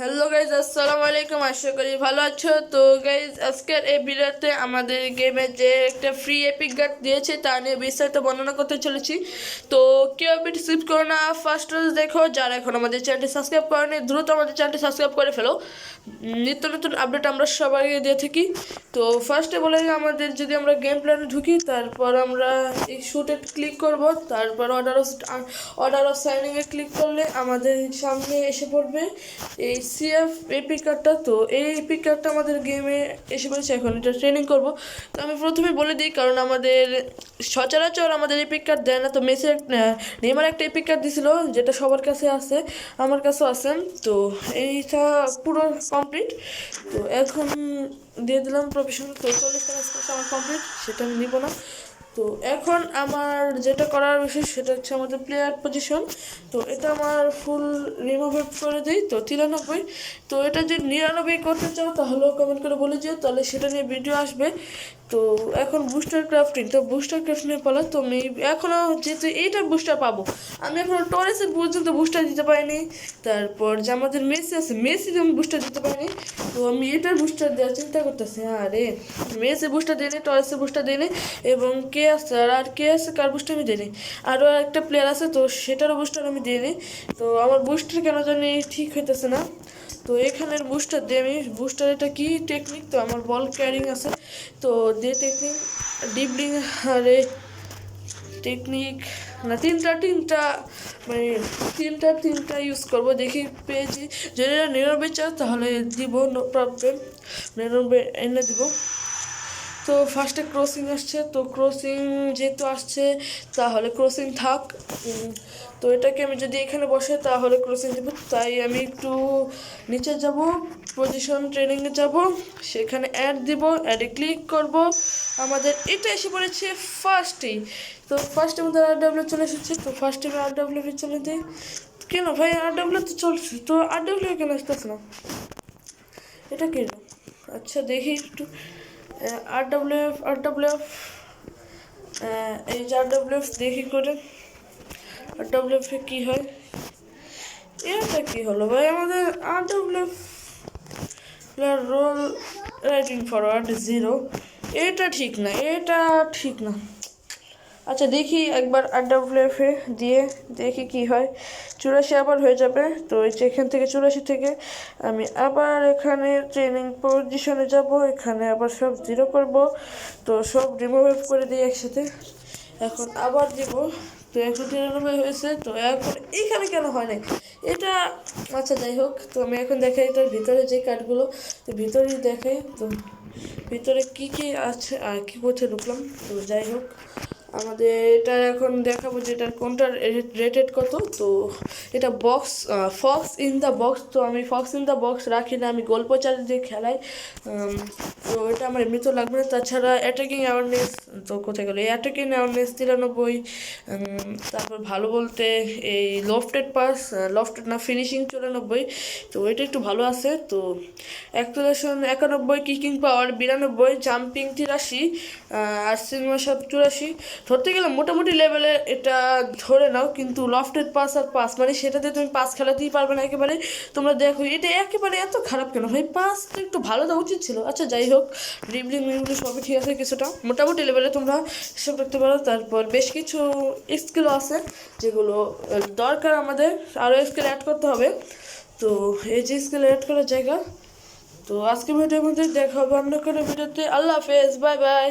Hello guys আসসালামু আলাইকুম, আশা করি ভালো আছো। তো গাইজ আজকের এই ভিডিওতে আমাদের গেমে যে একটা ফ্রি এপিক গার্ড দিয়েছে, তা নিয়ে বিস্তারিত বর্ণনা করতে চলেছি। তো কেউ ভিডিও স্কিপ করো না ফার্স্ট দেখো, যারা এখন আমাদের চ্যানেলটি সাবস্ক্রাইব করেনি, দ্রুত আমাদের চ্যানেলটি সাবস্ক্রাইব করে ফেলো। নিত্য নতুন আপডেট আমরা সবাই দিয়ে থাকি। তো ফার্স্টে বলে আমাদের যদি আমরা গেম প্ল্যানে ঢুকি, তারপর আমরা এই শুটে ক্লিক করব, তারপর অর্ডার অফ অর্ডার অফ সাইনিংয়ে ক্লিক করলে আমাদের সামনে এসে পড়বে। এই সিএফ এপি কার্ডটা তো এই এপি কার্ডটা আমাদের গেমে এসে পড়েছে এখন, এটা ট্রেনিং করব। তো আমি প্রথমে বলে দিই, কারণ আমাদের সচরাচর আমাদের এপিক কার্ড দেয় না, তো মেসের নেমার একটা এপিক কার্ড দিছিল, যেটা সবার কাছে আছে, আমার কাছেও আছে, তো এইটা পুরো কমপ্লিট তো এখন দিয়ে দিলাম প্রফেশনাল তো চল্লিশটা আমার কমপ্লিট সেটা আমি নিব না। তো এখন আমার যেটা করার বিষয় সেটা হচ্ছে আমাদের প্লেয়ার পজিশন তো এটা আমার ফুল রিমুভ করে দিই, তো তিরানব্বই। তো এটা যদি নিরানব্বই করতে চাও তাহলেও কমেন্ট করে বলে যেও, তাহলে সেটা নিয়ে ভিডিও আসবে। তো এখন বুস্টার ক্রাফটিং তো বুস্টার ক্রাফটিং পালা তো আমি এখনও যেহেতু এইটা বুস্টার পাবো, আমি এখনও টরেসের পর্যন্ত বুস্টার দিতে পারিনি। তারপর যে আমাদের মেসি আছে, মেসির আমি বুস্টার দিতে পারিনি। তো আমি এটার বুস্টার দেওয়ার চিন্তা করতেছি, আরে মেসি বুস্টার দিইনি টরেসের বুস্টার দিইনি এবং কে আছে, আর আর কে আছে, কার বুস্টার আমি দিইনি। আরও একটা প্লেয়ার আছে, তো সেটারও বুস্টার আমি দিইনি। তো আমার বুস্টার কেন জানি ঠিক হইতেছে না। তো এখানের বুস্টার দিয়ে আমি বুস্টার এটা কী টেকনিক তো আমার বল ক্যারিং আছে। তো যে টেকনিক ডিবলিং আরে টেকনিক না, তিনটা তিনটা মানে তিনটা তিনটা ইউজ করব। দেখি পেয়েছি। যদি নিরানব্বই চাও তাহলে দিব নো প্রবলেম নিরানব্বই এনে দিব। তো ফার্স্টে ক্রসিং আসছে, তো ক্রসিং যেহেতু আসছে, তাহলে ক্রসিং থাক। তো এটাকে আমি যদি এখানে বসে তাহলে ক্রসিং দেবো তাই আমি একটু নিচে যাব পজিশন ট্রেনিংয়ে যাব। সেখানে অ্যাড দিব অ্যাডে ক্লিক করব। আমাদের এটা এসে পড়েছে ফার্স্টেই তো ফার্স্টে আমাদের আর ডাব্লিউ চলে এসেছে। তো ফার্স্টে আমি আর ডাব্লিউ চলে দিই। কেন ভাই আর ডাব্লিউ তো চলছে। তো আর ডাব্লিউ কেন আসতেছে না? এটা কি? রে? আচ্ছা দেখি একটু। R W F R W F এই যে আর ডাব্লিউ দেখি করে আর ডাব্লিউ কী হয়? এটা কী হলো ভাই? আমাদের R W role rating forward zero. এটা ঠিক না, এটা ঠিক না। আচ্ছা দেখি একবার আর ডাব্লিউ এফ দিয়ে দেখি কি হয়। চুরাশি আবার হয়ে যাবে, তো এখান থেকে চুরাশি থেকে আমি আবার এখানে ট্রেনিং পজিশনে যাব, এখানে আবার সব জিরো করব। তো সব রিমুভ করে দিই একসাথে। এখন আবার দিব। তো এখন তিরানব্বই হয়েছে, তো এখন এইখানে কেন হয় নাই? এটা আচ্ছা যাই হোক, তো আমি এখন দেখাই এটার ভিতরে যে কার্ডগুলো তো ভিতরেই দেখাই, তো ভিতরে কি কি আছে, আর কী কোথায় ঢুকলাম? তো যাই হোক। আমাদের এটা এখন দেখাবো যে এটার কোনটার রেটেড কত। তো এটা box fox in the box তো আমি ফক্স ইন দ্য বক্স রাখি না, আমি গল্প চালিয়ে দিয়ে খেলাই। তো এটা আমার এমনিতেও লাগবে না। তাছাড়া অ্যাটাকিং অ্যাওয়ারনেস তো কোথায় গেলো? এই অ্যাটাকিং অ্যাওয়ারনেস তিরানব্বই। তারপর ভালো বলতে এই লফটেড পাস লফটেড না ফিনিশিং চুরানব্বই। তো এটা একটু ভালো আছে। তো অ্যাক্সেলেশন একানব্বই কিকিং পাওয়ার বিরানব্বই জাম্পিং তিরাশি আর সিনেমা সব চুরাশি। ধরতে গেলে মোটামুটি লেভেলে এটা ধরে নাও, কিন্তু লফটেড পাস আর পাস মানে সেটাতে তুমি পাস খেলাতেই পারবে না একেবারে। তোমরা দেখো, এটা একেবারে এত খারাপ কেন? ভাই পাস একটু ভালো দেওয়া উচিত ছিল। আচ্ছা যাই হোক ড্রিবলিং মিবলিং সবই ঠিক আছে কিছুটা। মোটামুটি লেভেলে তোমরা হিসাব রাখতে পারো। তারপর বেশ কিছু স্কিলও আছে যেগুলো দরকার আমাদের। আরও স্কিল অ্যাড করতে হবে। তো এই যে স্কিল অ্যাড করার জায়গা, তো আজকে ভিডিওর মধ্যে দেখা হবে অন্য কোনো ভিডিওতে। আল্লাহ হাফেজ বাই বাই